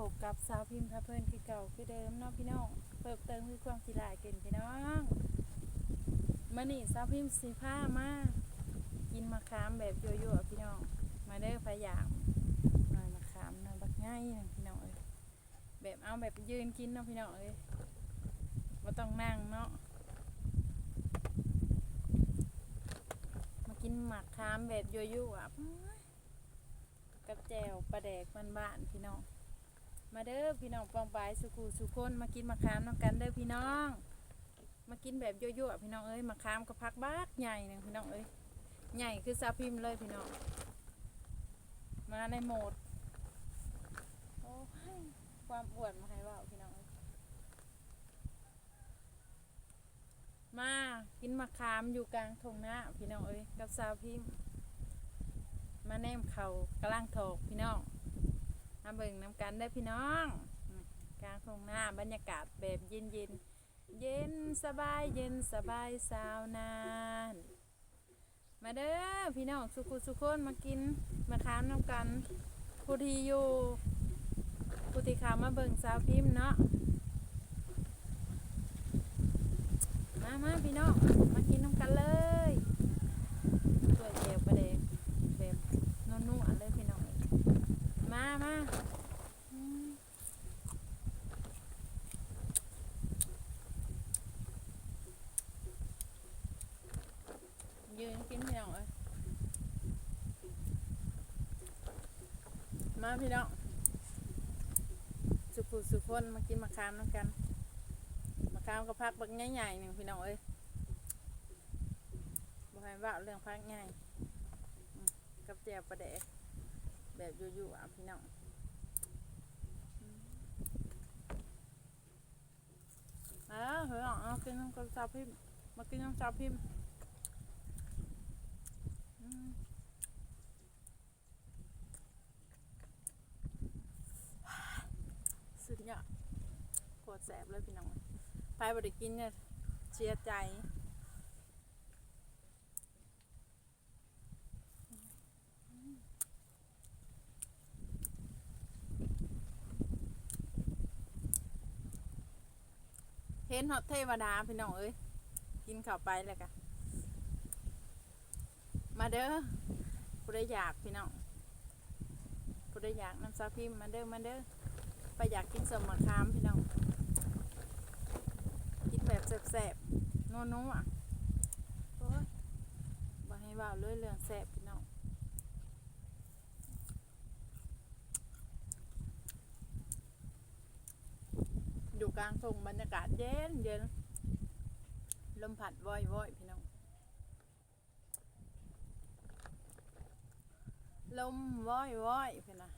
พบกับสาวพิมพ์พาเพลินคือเก่าคือเดิมเนาะพี่น้องเพิ่มเติมคือความกีฬายเกินพี่น้องมานี่สาวพิมพ์สีผ้ามากินมะขามแบบยั่วๆพี่น้อง มาเด้อพะยามหน่อยมะขามหน่อยบักง่ายนะพี่น้องเอ้ยแบบเอาแบบยืนกินเนาะพี่น้องเอ้ยว่าต้องนั่งเนาะมากินมะขามแบบยั่วๆกับแจวปลาแดกบ้านๆพี่น้อง มาเด้อพี่น้องปองปายสุกูสุคนมากินมะขามน้ำกันเด้อพี่น้อง มากินแบบยั่วๆพี่น้องเอ้ยมะขามกับพักบ้ากใหญ่หนึ่งพี่น้องเอ้ยใหญ่คือซาพิมเลยพี่น้อง มาในโหมดโอ้ยความอวดมาให้ว่าพี่น้องเอ้ยมากินมะขามอยู่กลางทงหน้าพี่น้องเอ้ยกับซาพิมมาแนมเขากำลังถกพี่น้อง มาเบิ่งน้ำกันได้พี่น้องกลางทุ่งหน้าบรรยากาศแบบเย็นเย็นเย็นสบายเย็นสบายสาวนานมาเด้อพี่น้องสุกุสุคนมากินมาค้ามน้ำกันผู้ที่อยู่ผู้ที่ขามาเบิ่งสาวพิมพ์เนาะมามาพี่น้องมากินน้ำกันเลยถ้วยเจียวประเดก แบบนุ่นๆเลยพี่น้อง มามายืนกินพี่น้องเอ้ยมาพี่น้องสุขุสุขคนมากินมะขามน้ำกันมะขามก็พักบักใหญ่ๆหนึ่งพี่น้องเอ้ยบอกให้ว่าเรื่องพักง่ายกับแจวปลาแดก แบบยั่ๆอะพี่น้องอืมมาแล้วเฮ้ยเอากินน้ำกับซาพิมมากินน้ำซาพิมพ์อืมสุดยอดโคตรแสบเลยพี่น้องไปบริกินเนี่ยเชียร์ใจ เห็นฮอตเทวดาพี่น้องเอ้ยกินข้าวไปแล้วกะมาเด้อผู้ได้อยากพี่น้องผู้ได้อยากน้ำซาพิมมาเด้อมาเด้อไปอยากกินสมมะขามพี่น้องกินแบบแสบๆนัวๆอะโอ้ยบ่ให้ว่าเลยเรื่องแสบ พี่งบรรยากาศเย็นเย็นลมพัดว่อยๆพี่น้อง ลมว้อยว้อยพื่นะ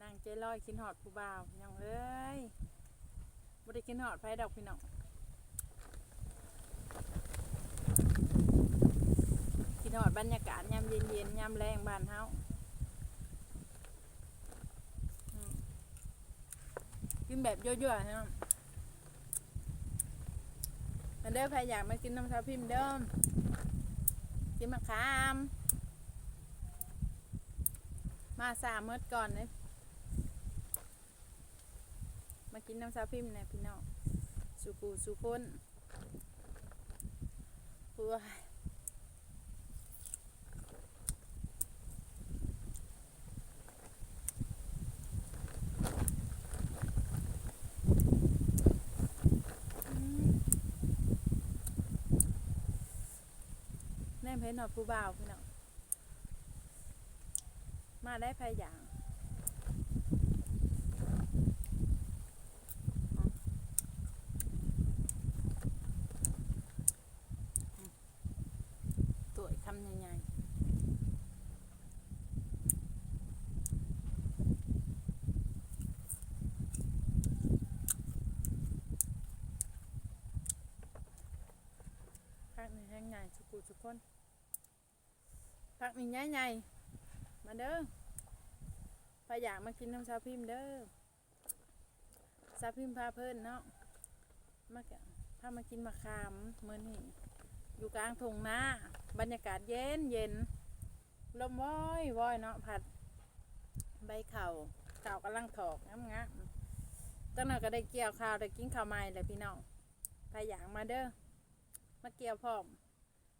นางเจลอยกินหอดผู้บ่าวพี่น้องเอ้ยบ่ได้กินหอดไผดอกพี่น้องกินหอดบรรยากาศยามเย็นเย็นยามแรงบ้านเฮาอืม กินแบบยั่วๆนะมันเด้อใครอยากมากินน้ำชาพิมพ์เด้อกินมะขาม มาสามเมื่อก่อนเลยมากินน้ำซาพิมพ์เนี่ยพี่น้องสุกูสุคนพัวแน่เพนหอดผู้บ่าวพี่น้องมาได้ภายอย่างตัวคำใหญ่ๆพักหนึ่งแห้งใหญ่สุกุสุกคน พักหนึ่งใหญ่ใหญ่ๆมาเด้อพาอยากมากินน้ำชาพิมพ์เด้อชาพิมพ์พาเพิ่นเนาะมากพามากินมะขามเมื่อนี่อยู่กลางทงนาบรรยากาศเย็นเย็นลมว้อยว้อยเนาะผัด ใบเข่าเข่ากำลังถอกงามงามๆจังน่อยก็ได้เกี่ยวข้าวได้กินข้าวใหม่เลยพี่น้องไปอยางมาเด้อมาเกี่ยวพร้อม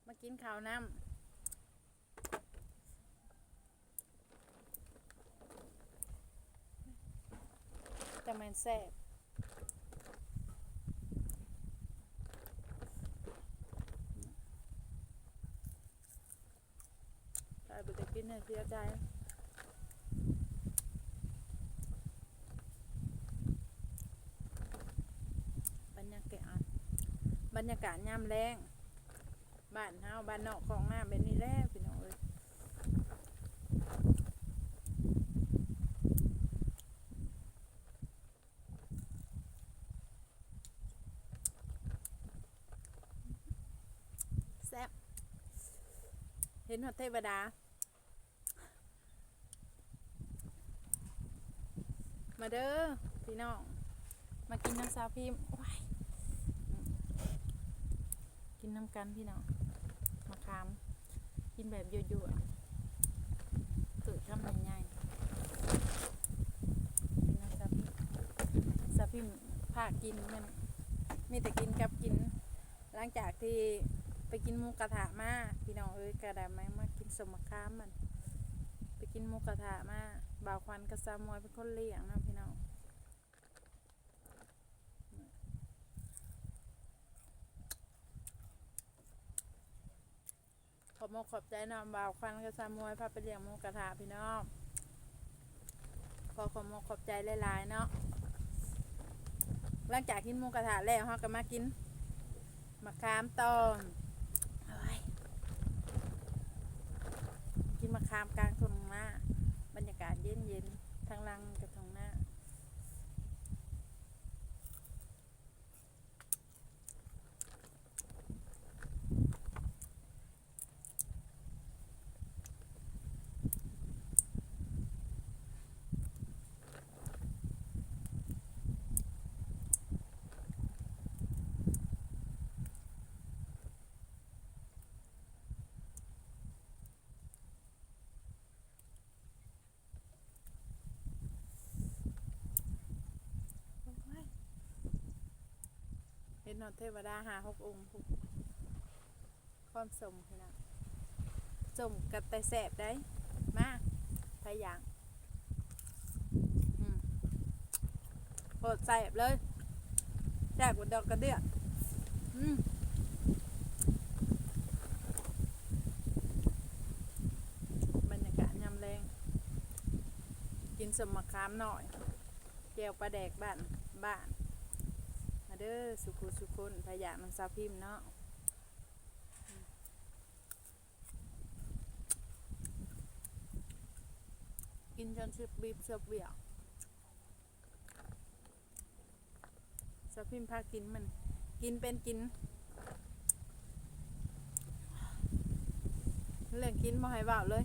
มากินข้าวน้ำ จะมันแซ่บใครไปจะกินเนี่ยเสียใจบรรยากาศบรรยากาศยามแรงบ้านเฮาบ้านนอกของหน้าเป็นนี่แหละพี่น้องเอ้ยแซ่บ เห็นหัวเทวดา มาเด้อพี่น้อง มากินน้ำซาพิมว้ายกินน้ำกันพี่น้องมาคาม กินแบบยั่วๆตื่นทำใหญ่ๆกินน้ำซาพิมซาพิมพ์ภาคกินมันมีแต่กินกับกิน หลังจากที่ ไปกินหมูกระทะมาพี่น้องเอ้ยกระดาไหมมากินสมมะขามมัน ไปกินหมูกระทะมาบ่าวควันกับซามอยเป็นคนเลี้ยงนะพี่น้องขอบมกขอบใจนำบ่าวควันกับซามวยพาไปเลี้ยงหมูกระทะพี่น้องขอขอบมกขอบใจหลายๆเนาะหลังจากกินหมูกระทะแล้วเราก็มากินมะขามตอนเฮ้ยกินมะ ขามกลางทุ่งนาบรรยากาศเย็นๆทางลังกับทางหน้า เห็นนอนเทวดาหาหกองค์ความสมพี่นะสมกับแต่แสบได้มาพยายางอืมโปรดแสบเลยแสบกว่าดอกกระเดืออืมบรรยากาศยามแรง กินสมมะขามหน่อยแก้วปลาแดกบ้านบ้าน เด้อสุขุสุคนพยามันซาพิมเนาะกินจนชิบบีบเสืบเบียวซาพิมพากินมัน กินเป็นกิน เรื่องกินมาให้เบาเลย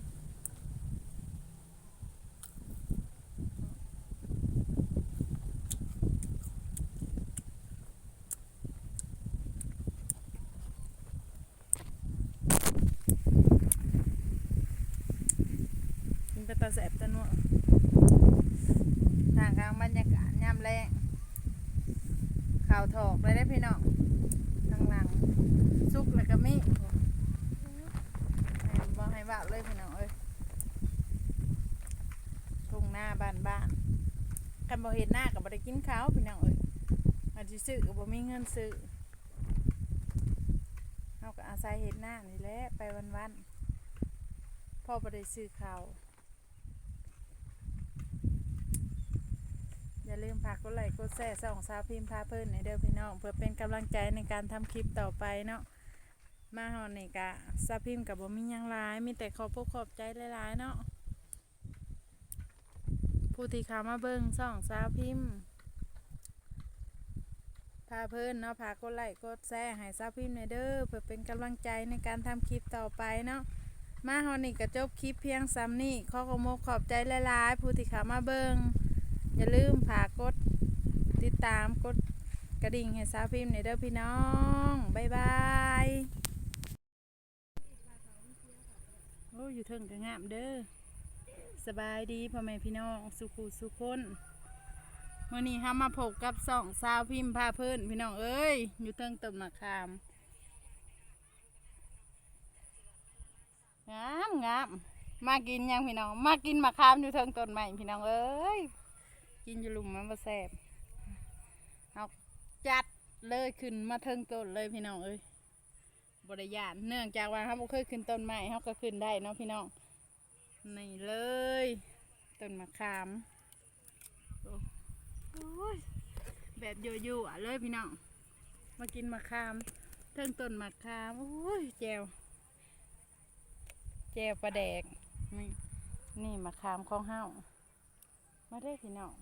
กินไปตาแสบตะนัวทางกลางบรรยากาศยามแรงข่าวถอกเลยได้อพี่น้องทางหลังซุกแล้วก็มีให้บ่ให้ว่าเลยพี่น้องเอ้ยทุ่งหน้าบ้านบ้านกั นบ่เห็นหน้ากับบ่ได้กินข้าวพี่น้องเอ้ยอาจสิซื้อก็บ่มีเงินซื้อเฮาก็อาศัยเห็นหน้านี่แหละไปวันๆพ่อบ่ได้ซื้อข้าวอย่าลืมฝากกดไลค์กดแชร์ส่องสาวพิมพ์พาเพิ่นในเด้อพี่น้อง เพื่อเป็นกำลังใจในการทำคลิปต่อไปเนาะมาหอนนี่กะสาวพิมพ์กับบ่มีหยังหลายมีแต่ขอบพระขอบใจหลายๆเนาะ ผู้ที่เข้ามาเบิ่งส่องสาวพิมพ์พาเพิ่นเนาะพากดไลค์กดแชร์ให้สาวพิมพ์ในเด้อเพื่อเป็นกำลังใจในการทำคลิปต่อไปเนาะมาหอนี่ก็จบคลิปเพียงซ้ำนี่ขอขอบคุณขอบใจหลายๆผู้ที่เข้ามาเบิ่งอย่าลืมฝากดติดตามกดกระดิ่งให้สาวพิมพ์ในเด้อพี่น้องบ๊ายบายโอ้อยู่เทิงก็งามเด้อ สบายดีพ่อแม่พี่น้องสุขุสุขคนเมื่อนี้ห้ามาพบกับสองสาวพิมพ์พาเพื่อนพี่น้องเอ้ยอยู่เทิงต้นมะขามงามงามมากินยังพี่น้อง มากินมะขามอยู่เทิงต้นใหม่พี่น้องเอ้ยกินอยู่ลุมมันมาแสบเอาจัดเลยขึ้นมาเทิงต้นเลยพี่น้องเอ้ยบริยานเนื่องจากว่าเขาบ่เคยขึ้นต้นใหม่เขาก็ขึ้นได้เนาะพี่น้อง นี่เลยต้นมะขามโอ้ยแบบยั่ๆเลยพี่น้องมากินมะขามเทิงต้นมะขามโอ้ยแจวแจวปลาแดกนี่นี่มะขามของเฮามาได้พี่น้อง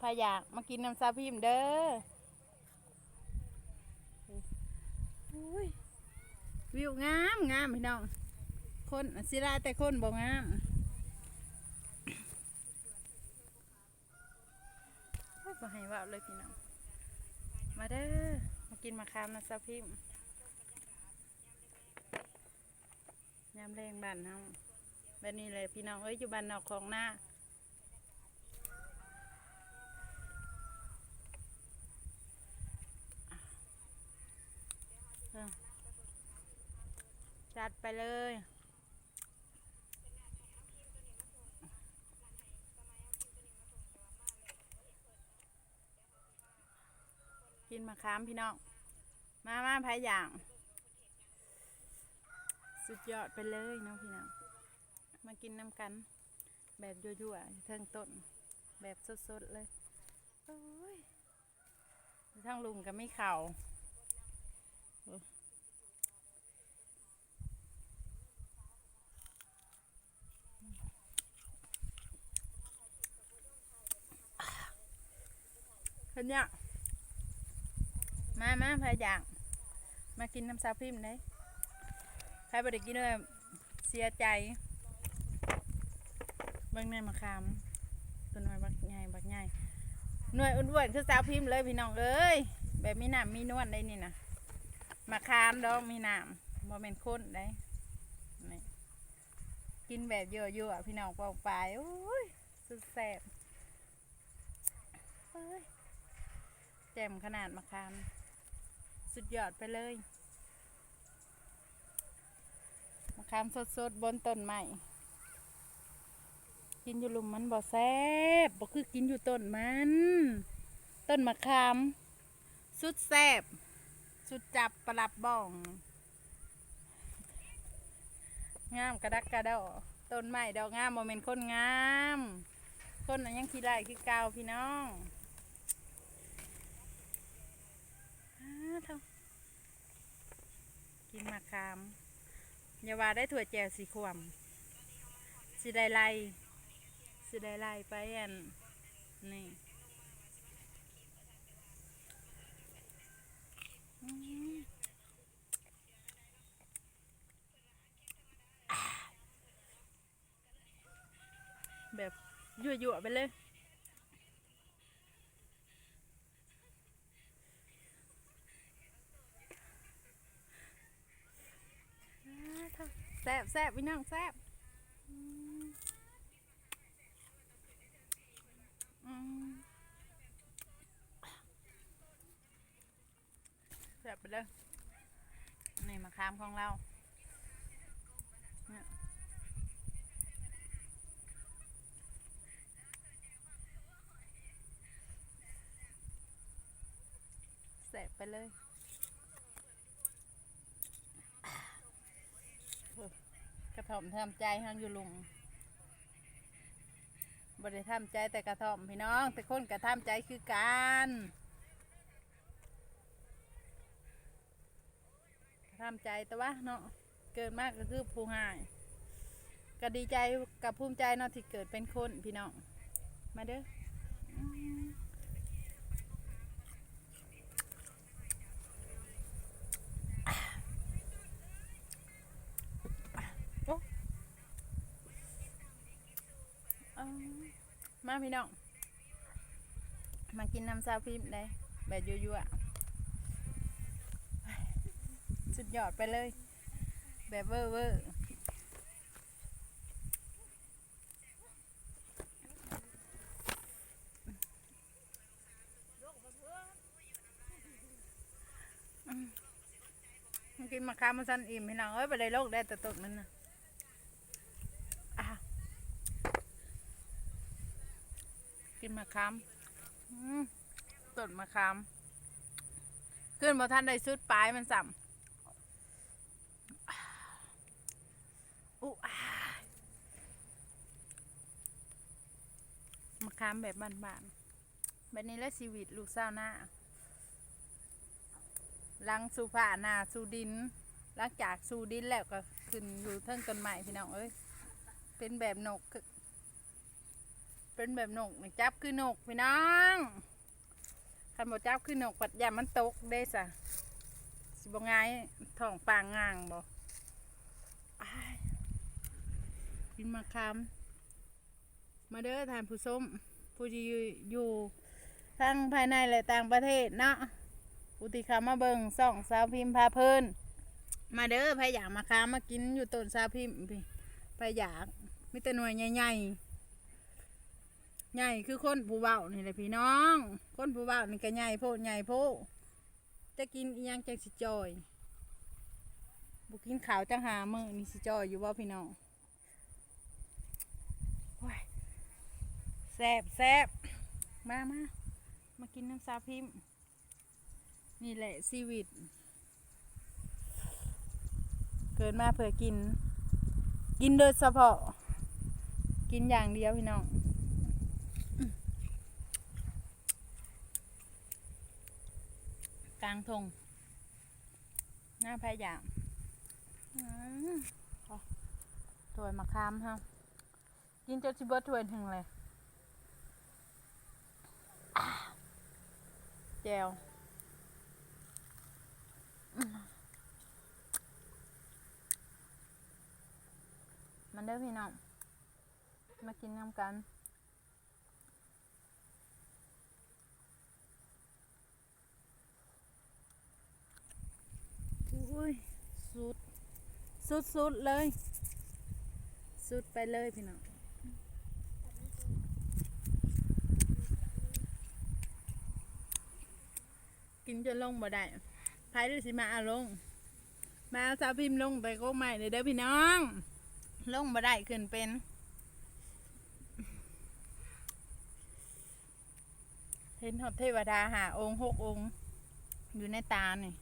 พายากมากินน้ำซาพิมเด้อโอ้ยวิวงามงามพี่น้อง คนสิได้แต่คนบ่งามบ่ให้ว่าเลยพี่น้อง มาเด้อ มากินมะขามนะซาพิมยามแรงบ้านเฮาแบบนี้เลยพี่น้อง เอ้ยอยู่บ้านนอกของหน้าจัดไปเลย นมะขามพี่น้อง มามาพายอย่าง สุดยอดไปเลยเน้องพี่น้อง มากินน้ำกัน แบบยั่วๆเทิงต้น แบบสดๆเลยโอ้ยทั้งลุงก็ไม่เข่าโอ้เห็นเนี่ย มามาพายอย่าง มากินน้ำซาพิมได้ใครบ่ได้กินเลยเสียใจเบิ่งในมะขามตัวน้อยบักใหญ่บักใหญ่หน่วยอ้วนๆคือสาวพิมพ์เลยพี่น้องเอ้ยแบบมีหน้ำมีนวลได้นี่นะมะขามดอกมีหน้ำบ่แม่นข้นได้นี่กินแบบเยั่วๆพี่น้องเปล่าไปโอ้ยสุดแซ่บเอ้ยแจ่มขนาดมะขาม สุดยอดไปเลยมะขามสดๆบนต้นไม้กินอยู่ลุมมันบ่แซ่บบ่คือกินอยู่ต้นมัน ต้นมะขาม สุดแซ่บสุดจับประหลับบ้อง งามกระดักกระดอต้นไม้ดอกงามโมเมนคนงามคนอันยังขี้ไล่ขี้กาวพี่น้องอ้า เท่ากินมะขามอย่าว่าได้ถั่วแจวสีขวมสิได้ไล่สิได้ไล่ไปอันนี่แบบยั่วๆไปเลย อ่าเท่า แซ่บแซ่บพี่น้องแซ่บแซ่บไปเลยนี่มะขามของเราเนี่ยแซ่บไปเลยโอ้ก ระถ่อมทำใจห้างอยู่ลุงบริทำใจแต่กระท่อมพี่น้อง แต่คนกระทำใจคือกันกระทำใจแต่ว่าเนาะเกิดมากก็คือผู้หายก็ดีใจกับภูมิใจเนาะที่เกิดเป็นคนพี่น้องมาเด้อ มาพี่น้อง มากินน้ำซาฟิมได้แบบยั่วๆสุดยอดไปเลย แบบเวอร์เวอร์กินมะขามมันสั้นอิ่มพี่น้องเอ้ยไปได้โลกได้แต่ตดมันนะ นมะขามต้นมะขามขึ้นมาท่านได้สุดปลายมันสัมอู้อ่ามะขามแบบบ้านๆแบบนี้และชีวิตลูกสาวหน้าลังสู่ผ้าหน้าสู่ดินหลังจากสู่ดินแล้วก็ขึ้นอยู่เทิงต้นไม้พี่น้องเอ้ยเป็นแบบนก เป็นแบบนกนี่จับคือนกพี่น้องคันบ่จับคือนกปัดยามมันตกได้สะสิบ่ง่ายท้องปางงางบ่อ้ายกินมาคำมาเด้อทานผู้ชมผู้ที่อยู่ทั้งภายในและต่างประเทศเนาะอุติคามาเบิงส่องสาวพิมพ์พาเพลินมาเด้อพายอยากมาค้ามากินอยู่ต้นสาวพิมพ์พี่พายอยากมีแต่หน่วยใหญ่ๆ ใหญ่คือคนผู้เบานี่แหละพี่น้อง คนผู้เบานี่ก็ใหญ่โพดใหญ่โพดจะกินอีหยังจังสิจอยบุกินขาวจังหามือนี่สิจอยอยู่บ่พี่น้องแซบแซบมามามากินน้ำสาพิมนี่แหละชีวิต เกิดมาเพื่อกิน กินโดยเฉพาะ กินอย่างเดียวพี่น้องอื้อกลางทง หน้าพายามถ้วยมะขามฮะกินจนสิเบิดถ้วยถึงเลยแจวมันเด้อพี่น้อง มากินน้ำกัน อุ้ยสุด สุดสุดเลย สุดไปเลยพี่น้องกินจนลงบ่ได้พายด้วยสิมาเอาลง มาเอาสาวพิมพ์ลงไปโค้งใหม่เลยเด้อพี่น้อง ลงบ่ได้ขึ้นเป็นเห็นหอบเทวดาหาองค์หกองค์ อยู่ในตานี่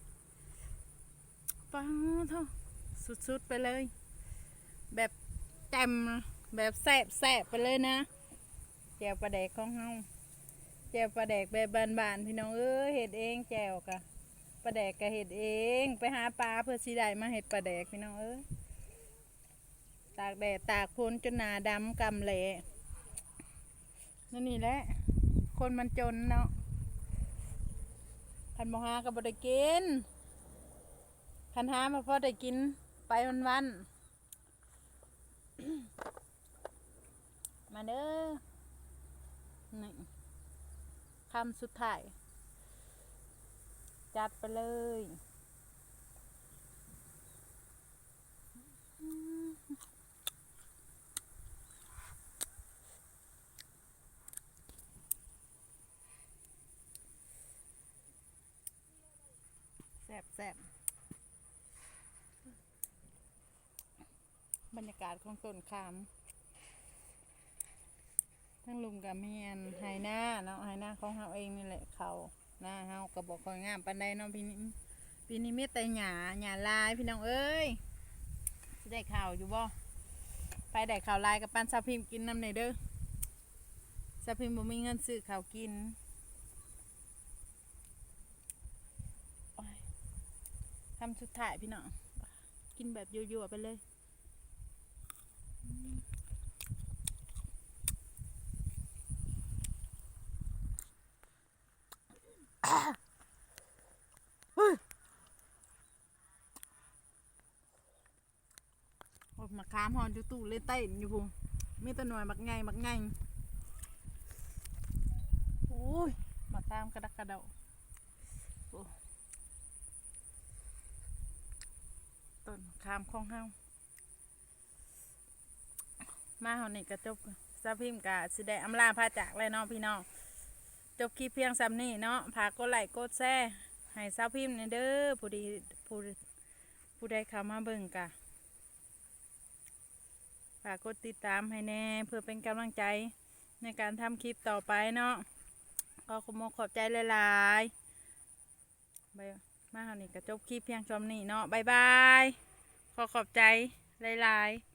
ป้าเท่าสุดๆไปเลย แบบแจ่มแบบแสบแสบไปเลยนะแจวปลาแดกของเฮาแจวปลาแดกแบบบานๆพี่น้องเอ้ยเห็ดเองแจวกะปลาแดกกะเห็ดเอง ไปหาปลาเพื่อสีได้มาเห็ดปลาแดกพี่น้องเอ้ยตากแดดตากฝนจนหนาดำกำแหละนั่นนี่แหละ คนมันจนเนาะคันบอหากับบได้กิน คันหามาพอได้กินไปวันวันมาเด้อนี่คำสุดท้าย จัดไปเลยแซ่บแซ่บ บรรยากาศของต้นขาม ทั้งลุงกับเมียนไฮหน้าเนาะไฮหน้าของเฮาเองนี่แหละเขาหน้าเฮาก็บอกคอยงามปันใดเนาะพี่นี้พี่นี้มีแต่หยาหยาลายพี่น้องเอ้ยสิได้ข่าวอยู่บ่ไปได้ข่าวลายกับปันซาพิมกินน้ำในเด้อซาพิมบ่มีเงินซื้อข้าวกินทำสุดท้ายพี่น้องกินแบบยั่วๆไปเลยโอ้ย มะขามหอนอยู่ตู้เลยเต้นอยู่พุงมีตัวหน่วยมักไงมักไงโอ้ยมะขามกระดักกระเดาต้นขามของเฮามาเฮานี่ก็จบซาพิมกะสิได้อำลาพาจากเลยเนาะพี่น้อง จบคลิปเพียงซ้ำนี่เนาะพากกดไลค์กดแชร์ให้ซาพิมพ์นี่เด้อผู้ดีผู้ผู้ใดเข้ามาเบิ่งกะฝากกดติดตามให้แน่ เพื่อเป็นกำลังใจในการทำคลิปต่อไปเนาะก็ขอมขอบใจหลายๆบายมาเฮานี่ก็จบคลิปเพียงชมนี้เนาะบายบายขอขอบใจหลายๆ